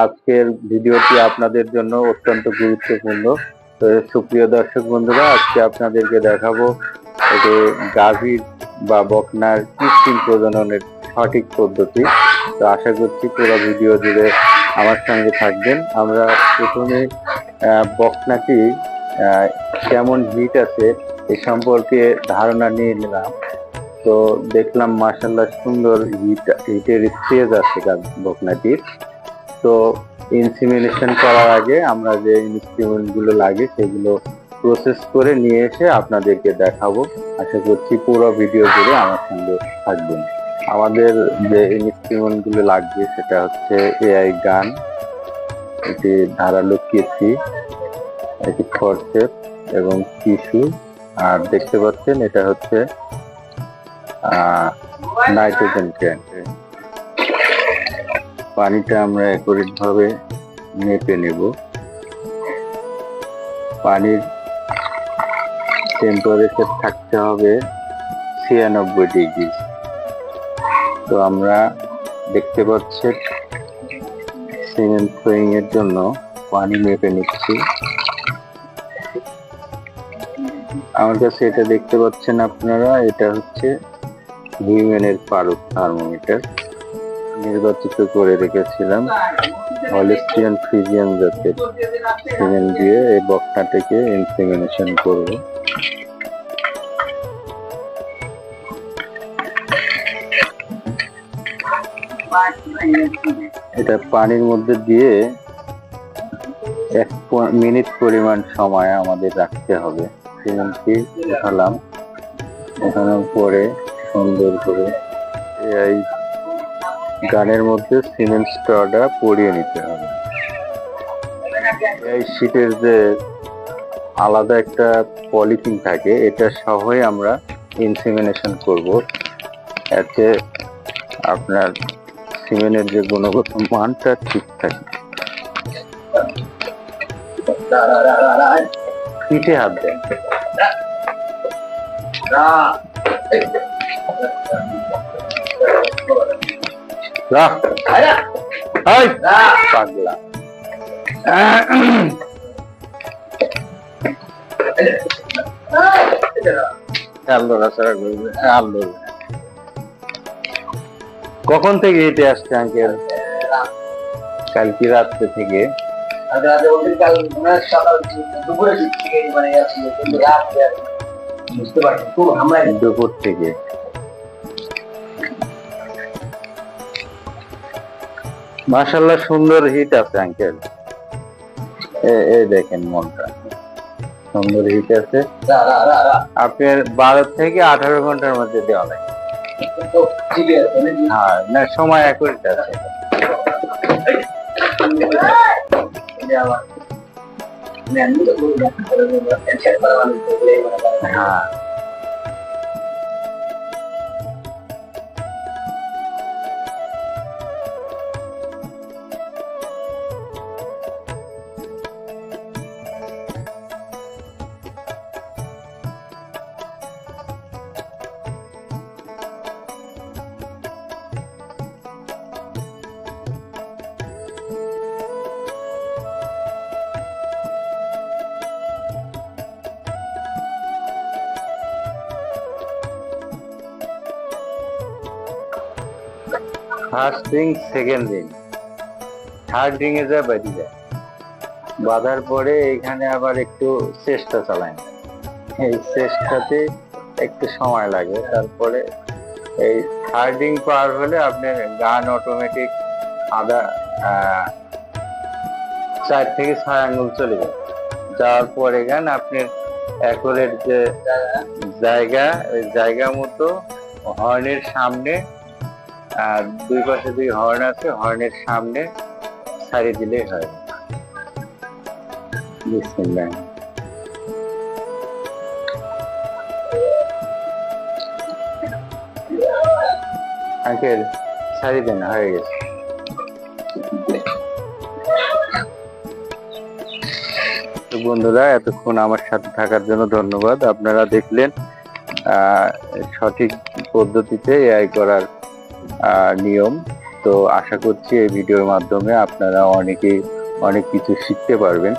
আজকের ভিডিওটি আপনাদের জন্য অত্যন্ত গুরুত্বপূর্ণ। সুপ্রিয় দর্শক বন্ধুরা, আজকে আপনাদেরকে দেখাবো যে গাভীর বা বকনার কৃত্রিম প্রজননের সঠিক পদ্ধতি। তো আশা করছি পুরো ভিডিও জুড়ে আমার সঙ্গে থাকবেন। আমরা প্রথমে বকনাটি কেমন হিট আছে এ সম্পর্কে ধারণা নিয়ে নিলাম। তো দেখলাম মাসাল্লাহ সুন্দর হিট, হিটের স্টেজ আছে বকনাটির। তো ইনসিমিনেশন করার আগে আমরা যে ইনস্ট্রুমেন্টগুলো লাগে সেগুলো প্রসেস করে নিয়ে এসে আপনাদেরকে দেখাবো। আশা করছি পুরো ভিডিও জুড়ে আমার সঙ্গে থাকবেন। আমাদের যে ইনস্ট্রুমেন্টগুলো লাগবে সেটা হচ্ছে এআই গান, এটি ধারালো কেসি এটি ফরসেপ এবং টিস্যু, আর দেখতে পাচ্ছেন এটা হচ্ছে নাইট্রোজেন ট্যাঙ্ক পানিটা আমরা অ্যাকুরেট মেপে নেব। পানির টেম্পারেচার থাকতে হবে ছিয়ানব্বই ডিগ্রি। তো আমরা দেখতে পাচ্ছি সিমেন্ট ফ্লোয়িং এর জন্য পানি মেপে নিচ্ছি। আমার কাছে এটা দেখতে পাচ্ছেন আপনারা, এটা হচ্ছে হিউম্যানের পারদ থার্মোমিটার নির্বাচিত করে রেখেছিলাম। হলিস্টিয়ান ফ্রিজিয়ান জাতের সিমেন্ট দিয়ে এই বকনাটাকে ইনসিমিনেশন করব। এটা পানির মধ্যে দিয়ে এক মিনিট পরিমাণ সময় আমাদের রাখতে হবে। সিমেন্টটি উঠালাম। উঠানোর পরে সুন্দর করে এই গানের মধ্যে সিমেন্ট স্ট্রটা পরিয়ে নিতে হবে। এই শীটের যে আলাদা একটা পলিথিন থাকে, এটা সহই আমরা ইনসিমিনেশন করব। এতে আপনার সিমেন্টের যে গুণগত মানটা ঠিক থাকে। পিঠে হাত দেন। রাখ এই, পাগলা। কখন থেকে হেঁটে আসছে আঙ্কেল কালকে রাত্রে থেকে। বুঝতে পারছি দুপুর থেকে। মাশাল্লাহ সুন্দর হিট আছে, আঙ্কেল। এই দেখেন মনটা। সুন্দর হিট আছে। আপনার বারো থেকে আঠারো ঘণ্টার মধ্যে দেওয়া লাগে? হ্যাঁ না, সময় অ্যাকুরেট আছে। এটা first ring second ring third ring এ যায় বাজি যায় বাঁধার পরে এখানে আবার একটু চেষ্টা চালায়। এই চেষ্টাতে একটু সময় লাগে। তারপরে এই থার্ড রিং পার হলে আপনার গান অটোমেটিক আহ, চার থেকে ছয় আঙ্গুল চলে যায়। যাওয়ার পরে গান আপনার অ্যাকোরেট যে জায়গা ওই জায়গা মতো হর্নের সামনে আর দুই পাশে দুই হর্ন আছে, হর্নের সামনে সারি দিলেই হয়। বিসমিল্লাহ। আঙ্কেল ছাড়িয়ে দেন, হয়ে গেছে। বন্ধুরা, এতক্ষণ আমার সাথে থাকার জন্য ধন্যবাদ। আপনারা দেখলেন সঠিক পদ্ধতিতে এআই করার নিয়ম। তো আশা করছি এই ভিডিওর মাধ্যমে আপনারা অনেকেই অনেক কিছু শিখতে পারবেন।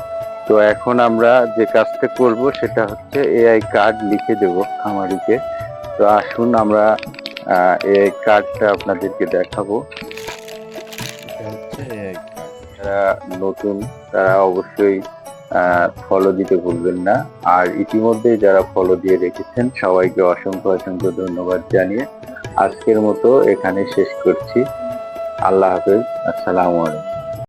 তো এখন আমরা যে কাজটা করব সেটা হচ্ছে এআই কার্ড লিখে দেব খামারিকে। তো আসুন আমরা এআই কার্ডটা আপনাদেরকে দেখাবো। যারা নতুন, তারা অবশ্যই ফলো দিতে ভুলবেন না। আর ইতিমধ্যে যারা ফলো দিয়ে রেখেছেন, সবাইকে অসংখ্য অসংখ্য ধন্যবাদ জানিয়ে আজকের মতো এখানে শেষ করছি। আল্লাহ হাফেজ। আসসালামু আলাইকুম।